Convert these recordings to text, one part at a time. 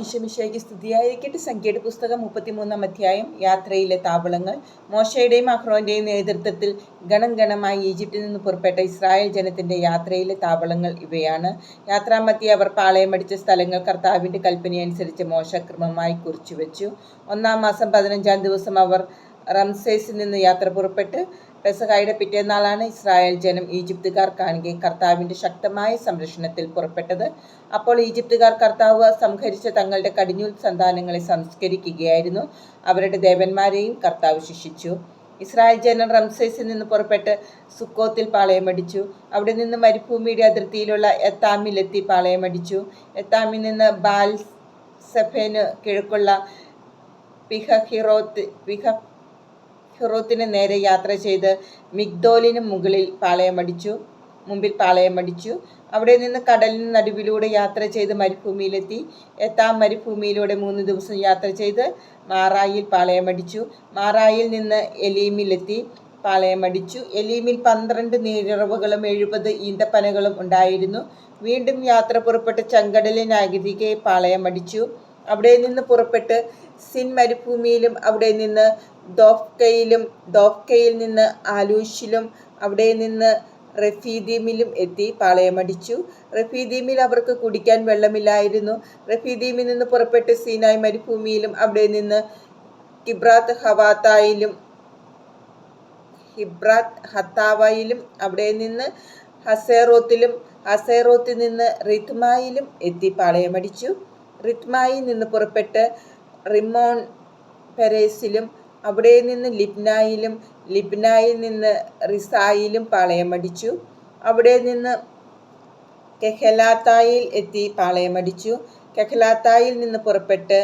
ഈശോമിശിഹായ്ക്ക് സ്തുതിയായിരിക്കട്ടെ. സംഖ്യയുടെ പുസ്തകം മുപ്പത്തിമൂന്നാം അധ്യായം. യാത്രയിലെ താവളങ്ങൾ. മോശയുടെയും അഹ്റോന്റെയും നേതൃത്വത്തിൽ ഗണം ഗണമായി ഈജിപ്തിൽ നിന്ന് പുറപ്പെട്ട ഇസ്രായേൽ ജനത്തിന്റെ യാത്രയിലെ താവളങ്ങൾ ഇവയാണ്. യാത്രാമത്തി അവർ പാളയമടിച്ച സ്ഥലങ്ങൾ കർത്താവിന്റെ കൽപ്പനയനുസരിച്ച് മോശ ക്രമമായി കുറിച്ചുവെച്ചു. ഒന്നാം മാസം പതിനഞ്ചാം ദിവസം അവർ റംസേസിൽ നിന്ന് യാത്ര പുറപ്പെട്ട് പെസഹായുടെ പിറ്റേന്നാളാണ് ഇസ്രായേൽ ജനം ഈജിപ്തുകാർ കാണുക കർത്താവിന്റെ ശക്തമായ സംരക്ഷണത്തിൽ പുറപ്പെട്ടത്. അപ്പോൾ ഈജിപ്തുകാർ കർത്താവ് സംഹരിച്ച തങ്ങളുടെ കടിഞ്ഞൂൽ സന്താനങ്ങളെ സംസ്കരിക്കുകയായിരുന്നു. അവരുടെ ദേവന്മാരെയും കർത്താവ് ശിക്ഷിച്ചു. ഇസ്രായേൽ ജനം റംസേസിൽ നിന്ന് പുറപ്പെട്ട് സുക്കോത്തിൽ പാളയമടിച്ചു അവിടെ നിന്ന് മരുഭൂമിയുടെ അതിർത്തിയിലുള്ള എത്താമിലെത്തി പാളയമടിച്ചു എത്താമിൽ നിന്ന് ബാൽ സഫേന് കിഴക്കുള്ള പിഹഹിറോത്ത് പിഹ ഹിറോത്തിന് നേരെ യാത്ര ചെയ്ത് മിഗ്ദോലിന് മുകളിൽ പാളയമടിച്ചു മുമ്പിൽ പാളയമടിച്ചു അവിടെ നിന്ന് കടലിന് നടുവിലൂടെ യാത്ര ചെയ്ത് മരുഭൂമിയിലെത്തി. എത്താം മരുഭൂമിയിലൂടെ മൂന്ന് ദിവസം യാത്ര ചെയ്ത് മാറായിൽ പാളയമടിച്ചു മാറായിൽ നിന്ന് എലീമിലെത്തി പാളയമടിച്ചു എലീമിൽ പന്ത്രണ്ട് നീരിറവുകളും എഴുപത് ഈന്തപ്പനകളും ഉണ്ടായിരുന്നു. വീണ്ടും യാത്ര പുറപ്പെട്ട് ചെങ്കടലിനരികെ പാളയമടിച്ചു അവിടെ നിന്ന് പുറപ്പെട്ട് സിൻ മരുഭൂമിയിലും അവിടെ നിന്ന് ദോഫ്കയിലും ദോഫ്കയിൽ നിന്ന് ആലൂഷിലും അവിടെ നിന്ന് റഫീദീമിലും എത്തി പാളയമടിച്ചു. റഫീദീമിൽ അവർക്ക് കുടിക്കാൻ വെള്ളമില്ലായിരുന്നു. റഫീദീമിൽ നിന്ന് പുറപ്പെട്ട് സീനായ് മരുഭൂമിയിലും അവിടെ നിന്ന് കിബ്രാത്ത് ഹവാത്തായിലും ഹിബ്രാത്ത് ഹത്താവയിലും അവിടെ നിന്ന് ഹസേറോത്തിലും ഹസേറോത്തിൽ നിന്ന് റിത്മായിലും എത്തി പാളയമടിച്ചു. റിത്മായിൽ നിന്ന് പുറപ്പെട്ട് റിമോൺ പെരേസിലും അവിടെ നിന്ന് ലിബ്നായിലും ലിബ്നായിൽ നിന്ന് റിസായിലും പാളയമടിച്ചു. അവിടെ നിന്ന് കെഹലാത്തായിൽ എത്തി പാളയമടിച്ചു. കെഹലാത്തായിൽ നിന്ന് പുറപ്പെട്ട്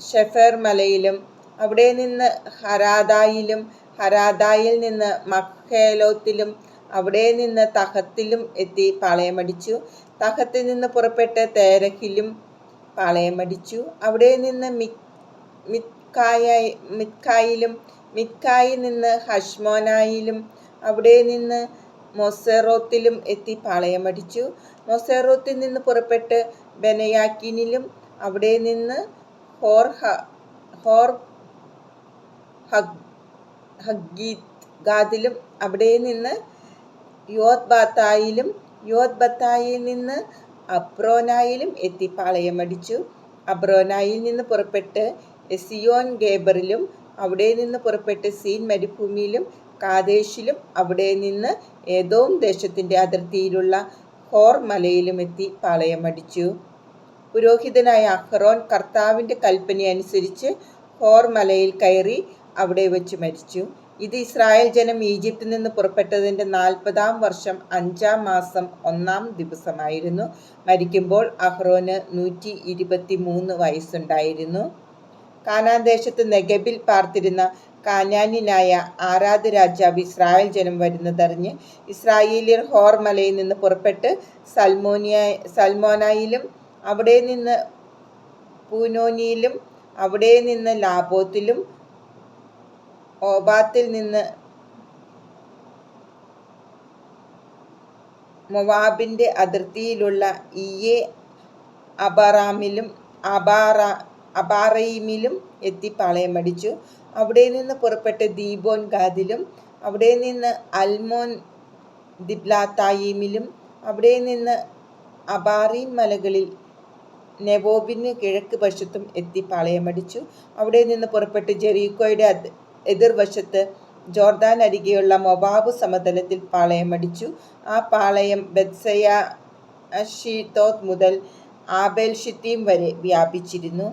ഷെഫർ മലയിലും അവിടെ നിന്ന് ഹരാദായിലും ഹരാദായിൽ നിന്ന് മഖേലോത്തിലും അവിടെ നിന്ന് തഹത്തിലും എത്തി പാളയമടിച്ചു. തഹത്തിൽ നിന്ന് പുറപ്പെട്ട് തേരഹിലും പാളയമടിച്ചു അവിടെ നിന്ന് മിക് മിത്കായ മിത്കായിലും നിന്ന് ഹഷ്മോനായിലും അവിടെ നിന്ന് മൊസെറോത്തിലും എത്തി പാളയമടിച്ചു മൊസെറോത്തിൽ നിന്ന് പുറപ്പെട്ട് ബെനയാക്കിനിലും അവിടെ നിന്ന് ഹോർ ഹോർ ഹഗീത് ഗാദിലും അവിടെ നിന്ന് യോത് ബാത്തായിലും യോത് ബത്തായിൽ നിന്ന് അബ്രോനായിലും എത്തി പാളയമടിച്ചു. അബ്രോനായിൽ നിന്ന് പുറപ്പെട്ട് എസിയോൻ ഗേബറിലും അവിടെ നിന്ന് പുറപ്പെട്ട് സീൻ മരുഭൂമിയിലും കാദേശിലും അവിടെ നിന്ന് ഏതോം ദേശത്തിന്റെ അതിർത്തിയിലുള്ള ഹോർ മലയിലും എത്തി പാളയമടിച്ചു. പുരോഹിതനായ അഹ്റോൻ കർത്താവിന്റെ കൽപ്പനയനുസരിച്ച് ഹോർ മലയിൽ കയറി അവിടെ വെച്ച് മരിച്ചു. ഇത് ഇസ്രായേൽ ജനം ഈജിപ്തിൽ നിന്ന് പുറപ്പെട്ടതിന്റെ നാൽപ്പതാം വർഷം അഞ്ചാം മാസം ഒന്നാം ദിവസമായിരുന്നു. മരിക്കുമ്പോൾ അഹ്റോന് നൂറ്റി ഇരുപത്തി മൂന്ന് വയസ്സുണ്ടായിരുന്നു. കാനാൻ ദേശത്ത് നെഗബിൽ പാർത്തിരുന്ന കാനാനിനായ ആരാധ രാജാവ് ഇസ്രായേൽ ജനം വരുന്നതറിഞ്ഞ് ഇസ്രായേലിയർ ഹോർമലയിൽ നിന്ന് പുറപ്പെട്ട് സൽമോനിയ സൽമോനായിലും അവിടെ നിന്ന് പൂനോനിയിലും അവിടെ നിന്ന് ലാബോത്തിലും ഓബാത്തിൽ നിന്ന് മൊവാബിന്റെ അതിർത്തിയിലുള്ള ഇയെ അബറാമിലും അബാറ അബാറയിമിലും എത്തി പാളയമടിച്ചു അവിടെ നിന്ന് പുറപ്പെട്ട് ദീബോൻ ഗാദിലും അവിടെ നിന്ന് അൽമോൻ ദിബ്ലാത്തായിമിലും അവിടെ നിന്ന് അബാറീം മലകളിൽ നെവോബിന് കിഴക്ക് വശത്തും എത്തി പാളയമടിച്ചു അവിടെ നിന്ന് പുറപ്പെട്ട് ജെറീക്കോയുടെ എതിർവശത്ത് ജോർദാൻ അരികെയുള്ള മൊബാബ് സമതലത്തിൽ പാളയമടിച്ചു ആ പാളയം ബെത്സയ ഷീത്തോത്ത് മുതൽ ആബേൽ ഷിത്തീം വരെ വ്യാപിച്ചിരുന്നു.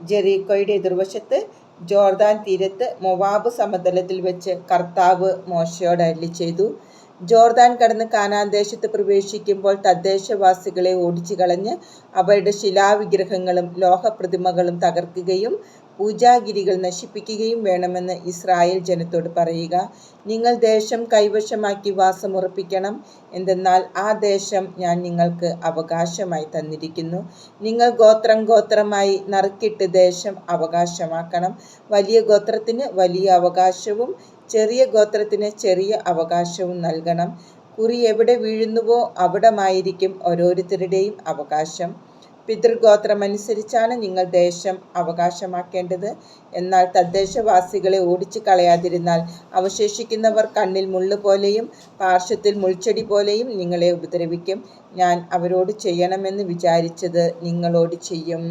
ജെറീക്കോയുടെ എതിർവശത്ത് ജോർദാൻ തീരത്ത് മൊവാബ് സമതലത്തിൽ വെച്ച് കർത്താവ് മോശയോട് അരളി ചെയ്തു. ജോർദാൻ കടന്ന് കാനാൻ ദേശത്ത് പ്രവേശിക്കുമ്പോൾ തദ്ദേശവാസികളെ ഓടിച്ചു കളഞ്ഞ് അവരുടെ ശിലാവിഗ്രഹങ്ങളും ലോഹപ്രതിമകളും തകർക്കുകയും പൂജാഗിരികൾ നശിപ്പിക്കുകയും വേണമെന്ന് ഇസ്രായേൽ ജനത്തോട് പറയുക. നിങ്ങൾ ദേശം കൈവശമാക്കി വാസമുറപ്പിക്കണം എന്തെന്നാൽ ആ ദേശം ഞാൻ നിങ്ങൾക്ക് അവകാശമായി തന്നിരിക്കുന്നു. നിങ്ങൾ ഗോത്രം ഗോത്രമായി നറുക്കിട്ട് ദേശം അവകാശമാക്കണം. വലിയ ഗോത്രത്തിന് വലിയ അവകാശവും ചെറിയ ഗോത്രത്തിന് ചെറിയ അവകാശവും നൽകണം. കുറി എവിടെ വീഴുന്നുവോ അവിടമായിരിക്കും ഓരോരുത്തരുടെയും അവകാശം. പിതൃഗോത്രമനുസരിച്ചാണ് നിങ്ങൾ ദേശം അവകാശമാക്കേണ്ടത്. എന്നാൽ തദ്ദേശവാസികളെ ഓടിച്ചു കളയാതിരുന്നാൽ അവശേഷിക്കുന്നവർ കണ്ണിൽ മുള്ള് പോലെയും പാർശ്വത്തിൽ മുൾച്ചെടി പോലെയും നിങ്ങളെ ഉപദ്രവിക്കും. ഞാൻ അവരോട് ചെയ്യണമെന്ന് വിചാരിച്ചത് നിങ്ങളോട് ചെയ്യും.